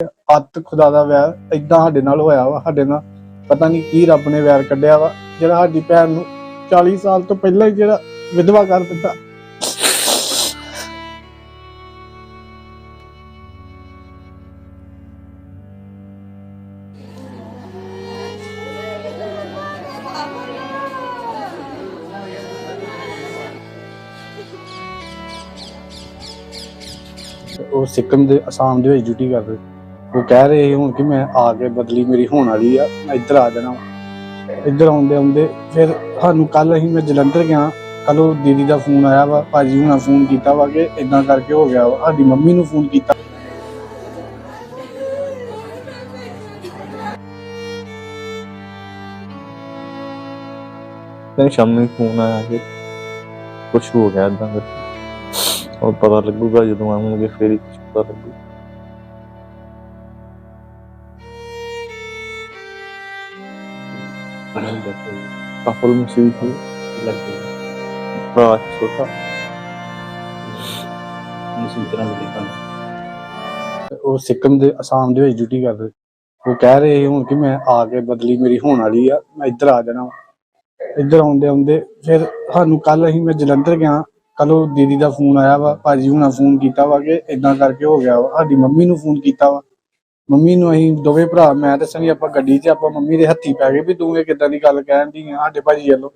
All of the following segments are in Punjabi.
ਅੱਤ ਖੁਦਾ ਦਾ ਵੈਰ ਇਦਾਂ ਸਾਡੇ ਨਾਲ ਹੋਇਆ ਵਾ, ਸਾਡੇ ਨਾਲ ਪਤਾ ਨਹੀਂ ਕੀ ਰੱਬ ਨੇ ਵੈਰ ਕੱਢਿਆ ਵਾ, ਜਿਹੜਾ ਸਾਡੀ ਭੈਣ ਨੂੰ 40 ਸਾਲ ਤੋਂ ਪਹਿਲਾਂ ਹੀ ਜਿਹੜਾ ਵਿਧਵਾ ਕਰ ਦਿੱਤਾ। ਉਹ ਸਿੱਕਮ ਦੇ, ਅਸਾਮ ਦੇ ਵਿੱਚ ਡਿਊਟੀ ਕਰਦੇ। ਉਹ ਕਹਿ ਰਹੇ ਹੁਣ ਕਿ ਮੈਂ ਆ ਕੇ ਬਦਲੀ ਮੇਰੀ ਹੋਣ ਵਾਲੀ ਆ, ਮੈਂ ਇੱਧਰ ਆ ਜਾਣਾ ਇੱਧਰ ਆਉਂਦੇ ਆਉਂਦੇ ਫਿਰ ਸਾਨੂੰ ਕੱਲ ਅਸੀਂ ਮੈਂ ਜਲੰਧਰ ਗਿਆ ਕੱਲ ਉਹ ਦੀਦੀ ਦਾ ਫੋਨ ਆਇਆ ਵਾ, ਭਾਜੀ ਹੁਣਾਂ ਫੋਨ ਕੀਤਾ ਵਾ ਕਿ ਇਦਾਂ ਕਰਕੇ ਹੋ ਗਿਆ ਵਾ, ਸਾਡੀ ਮੰਮੀ ਨੂੰ ਫੋਨ ਕੀਤਾ। ਤੇ ਸ਼ਾਮੀ ਫੋਨ ਆਇਆ ਕਿ ਕੁਝ ਹੋ ਗਿਆ ਇਦਾਂ ਕਰਕੇ। ਉਹ ਪਤਾ ਲੱਗੂਗਾ ਜਦੋਂ ਆਵਾਂਗੇ, ਫੇਰ ਹੀ ਕੁਝ ਪਤਾ ਲੱਗੂ ਕਾਫਲ ਮੁਸੀਬ ਸੀ ਭਰਾ ਸੀ ਛੋਟਾ ਉਹ ਸਿੱਕਮ ਦੇ ਅਸਾਮ ਦੇ ਵਿੱਚ ਡਿਊਟੀ ਕਰਦੇ ਉਹ ਕਹਿ ਰਹੇ ਹੁਣ ਕਿ ਮੈਂ ਆ ਕੇ ਬਦਲੀ ਮੇਰੀ ਹੋਣ ਵਾਲੀ ਆ, ਮੈਂ ਇੱਧਰ ਆ ਜਾਣਾ ਵਾ। ਇੱਧਰ ਆਉਂਦੇ ਆਉਂਦੇ ਫਿਰ ਸਾਨੂੰ ਕੱਲ ਅਸੀਂ ਮੈਂ ਜਲੰਧਰ ਗਿਆ ਕੱਲ ਉਹ ਦੀਦੀ ਦਾ ਫੋਨ ਆਇਆ ਵਾ, ਭਾਜੀ ਹੁਣਾਂ ਫੋਨ ਕੀਤਾ ਵਾ ਕਿ ਇਦਾਂ ਕਰਕੇ ਹੋ ਗਿਆ ਵਾ, ਸਾਡੀ ਮੰਮੀ ਨੂੰ ਫੋਨ ਕੀਤਾ ਵਾ ਮੰਮੀ ਨੂੰ ਅਸੀਂ ਦੋਵੇਂ ਭਰਾ, ਮੈਂ ਤੇ ਸਨੀ ਆਪਾਂ ਗੱਡੀ 'ਚ ਆਪਾਂ ਮੰਮੀ ਦੇ ਹੱਥੀ ਪੈ ਗਏ ਵੀ ਤੂੰ ਇਹ ਕਿੱਦਾਂ ਦੀ ਗੱਲ ਕਹਿਣ ਦੀ ਆ? ਸਾਡੇ ਭਾਜੀ ਵੱਲੋਂ।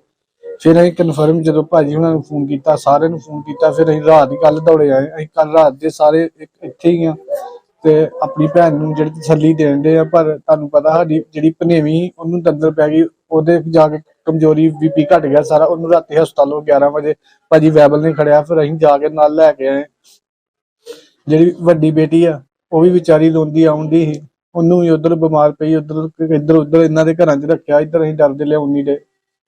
ਫਿਰ ਅਸੀਂ ਕਨਫਰਮ ਜਦੋਂ ਭਾਜੀ ਹੁਣਾਂ ਨੂੰ ਫੋਨ ਕੀਤਾ, ਸਾਰਿਆਂ ਨੂੰ ਫੋਨ ਕੀਤਾ, ਫਿਰ ਅਸੀਂ ਰਾਤ ਹੀ ਕੱਲ ਦੌੜੇ ਆਏ। ਅਸੀਂ ਕੱਲ ਰਾਤ ਦੇ ਸਾਰੇ ਇੱਥੇ ਹੀ ਆ ਤੇ ਆਪਣੀ ਭੈਣ ਨੂੰ ਜਿਹੜੀ ਤਸੱਲੀ ਦੇਣ ਦੇ ਆ, ਪਰ ਤੁਹਾਨੂੰ ਪਤਾ ਸਾਡੀ ਜਿਹੜੀ ਭਨੇਵੀ ਉਹਨੂੰ ਦੰਦਰ ਪੈ ਗਈ, ਉਹਦੇ ਜਾ ਕੇ ਕਮਜ਼ੋਰੀ ਬੀਪੀ ਘਟ ਗਿਆ ਸਾਰਾ, ਉਹਨੂੰ ਰਾਤੀ ਹਸਪਤਾਲੋਂ 11 ਵਜੇ ਭਾਜੀ ਵੈਬਲ ਨੇ ਖੜਿਆ, ਫਿਰ ਅਸੀਂ ਜਾ ਕੇ ਨਾਲ ਲੈ ਕੇ ਆਏ। ਜਿਹੜੀ ਵੱਡੀ ਬੇਟੀ ਆ ਉਹ ਵੀ ਵਿਚਾਰੀ ਰੋਂਦੀ ਆਉਂਦੀ ਸੀ। ਉਹਨੂੰ ਵੀ ਉਧਰ ਬਿਮਾਰ ਪਈ, ਉਧਰ, ਇੱਧਰ, ਉੱਧਰ ਇਹਨਾਂ ਦੇ ਘਰਾਂ 'ਚ ਰੱਖਿਆ। ਇੱਧਰ ਅਸੀਂ ਡਰਦੇ ਲਿਆਉਣੀ ਦੇ।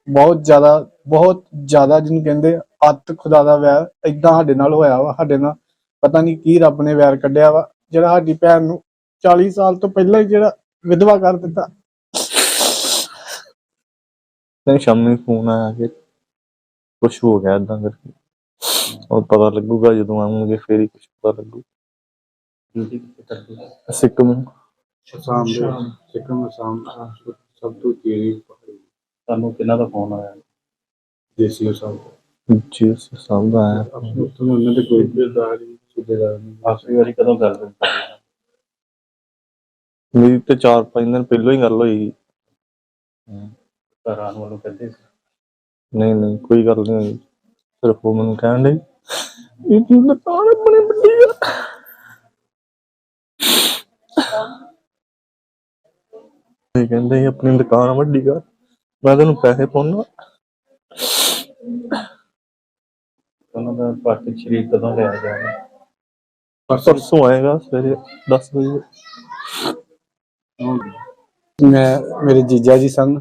ਬਹੁਤ ਜ਼ਿਆਦਾ ਬਹੁਤ ਜ਼ਿਆਦਾ ਜਿਹਨੂੰ ਕਹਿੰਦੇ ਅੱਤ ਖੁਦਾ ਦਾ ਵੈਰ ਇਦਾਂ ਸਾਡੇ ਨਾਲ ਹੋਇਆ ਵਾ, ਸਾਡੇ ਨਾਲ। ਪਤਾ ਨਹੀਂ ਕੀ ਰੱਬ ਨੇ ਵੈਰ ਕੱਢਿਆ ਵਾ। ਜਿਹੜਾ ਸਾਡੀ ਭੈਣ ਨੂੰ 40 ਸਾਲ ਤੋਂ ਪਹਿਲਾਂ ਹੀ ਜਿਹੜਾ ਵਿਧਵਾ ਕਰ ਦਿੱਤਾ। ਤੇ ਸ਼ਾਮੀ ਫੋਨ ਆਇਆ ਕਿ ਕੁਝ ਹੋ ਗਿਆ ਇਦਾਂ ਕਰਕੇ। ਉਹ ਪਤਾ ਲੱਗੂਗਾ ਜਦੋਂ ਆਵਾਂਗੇ ਫੇਰ ਹੀ ਕੁਝ ਪਤਾ ਲੱਗੂ। ਡਿਊਟੀ ਕਿੱਥੇ ਕਰਦੇ ਹੋ? ਸਿੱਕਮ। ਸ਼ਾਮ ਦੇ ਸਿੱਕਮ ਸ਼ਾਮ ਸਭ ਤੋਂ ਤੇਰੀ ਤੁਹਾਨੂੰ ਕਿਹਨਾਂ ਦਾ ਫੋਨ ਆਇਆ? ਦੇਸੀ ਸਾਹਿਬ ਜੀ ਸਾਹਮਣੇ ਦਾ ਆਇਆ। ਆਪਣੇ ਤੋਂ ਉਹਨਾਂ ਦੇ ਕੋਈ ਬਿਰਦਾਰ ਸੁਬੇਦਾਰ ਨਹੀਂ। ਆਖਰੀ ਵਾਰੀ ਕਦੋਂ ਗੱਲ ਕੀਤੀ ਮੇਰੀ ਤੇ 4-5 ਦਿਨ ਪਹਿਲਾਂ ਹੀ ਗੱਲ ਹੋਈ। ਘਰ ਆਉਣ ਵੱਲੋਂ ਕਹਿੰਦੇ ਸੀ? ਨਹੀਂ ਨਹੀਂ ਕੋਈ ਗੱਲ ਨਹੀਂ ਹੋਈ। ਸਿਰਫ ਉਹ ਮੈਨੂੰ ਕਹਿਣ ਡਈ। ਇਹ ਤੂੰ ਦੁਕਾਨ ਆਪਣੀ ਵੱਡੀ ਆ ਇਹ ਕਹਿੰਦੇ ਸੀ ਆਪਣੀ ਦੁਕਾਨ ਵੱਡੀ ਕਰ ਮੈਂ ਤੈਨੂੰ ਪੈਸੇ ਪਾਉਣਾ ਉਹਨਾਂ ਦਾ ਪਾਰਟੀ ਸ਼ਰੀਰ ਕਦੋਂ ਲਿਆ ਜਾਣਾ ਪਰਸੋਂ ਆਏਗਾ ਸਵੇਰੇ 10 ਵਜੇ। ਮੈਂ ਮੇਰੇ ਜੀਜਾ ਜੀ ਸਨ।